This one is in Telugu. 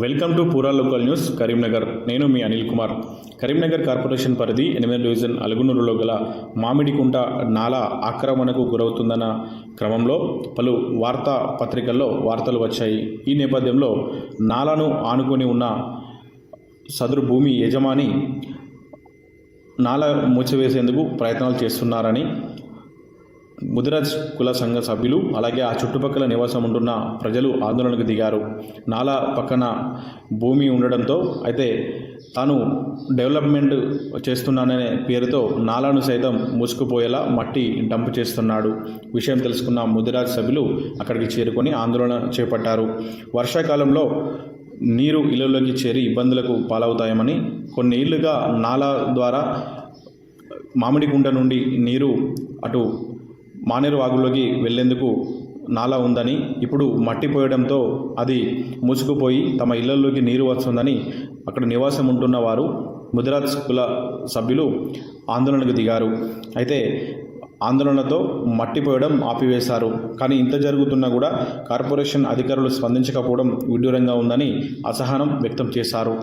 Welcome to Poora local news Karimnagar. నేను మీ అనిల్ కుమార్. కరీంనగర్ కార్పొరేషన్ పరిధి ఎనిమిది డివిజన్ అలుగునూరులో గల మామిడికుంట నాల ఆక్రమణకు గురవుతుందన్న క్రమంలో పలు వార్తా పత్రికల్లో వార్తలు వచ్చాయి. ఈ నేపథ్యంలో నాలాను ఆనుకొని ఉన్న సదరు భూమి యజమాని నాల మూసివేసేందుకు ప్రయత్నాలు చేస్తున్నారని ముదిరాజ్ కుల సంఘ సభ్యులు అలాగే ఆ చుట్టుపక్కల నివాసం ఉంటున్న ప్రజలు ఆందోళనకు దిగారు. నాలా పక్కన భూమి ఉండడంతో అయితే తాను డెవలప్మెంట్ చేస్తున్నాననే పేరుతో నాలాను సైతం మూసుకుపోయేలా మట్టి డంప్ చేస్తున్నాడు. విషయం తెలుసుకున్న ముదిరాజ్ సభ్యులు అక్కడికి చేరుకొని ఆందోళన చేపట్టారు. వర్షాకాలంలో నీరు ఇళ్ళలోకి చేరి ఇబ్బందులకు పాలవుతాయమని కొన్ని ఏళ్ళుగా నాలా ద్వారా మామిడికుంట నుండి నీరు అటు మానేరు వాగులోకి వెళ్ళేందుకు నాలా ఉందని ఇప్పుడు మట్టి పోయడంతో అది మూసుకుపోయి తమ ఇళ్ళలోకి నీరు వస్తుందని అక్కడ నివాసం ఉంటున్న వారు ముదిరాజ్ కుల సభ్యులు ఆందోళనకు దిగారు. అయితే ఆందోళనతో మట్టి పోయడం ఆపివేశారు. కానీ ఇంత జరుగుతున్నా కూడా కార్పొరేషన్ అధికారులు స్పందించకపోవడం విడ్డూరంగా ఉందని అసహనం వ్యక్తం చేశారు.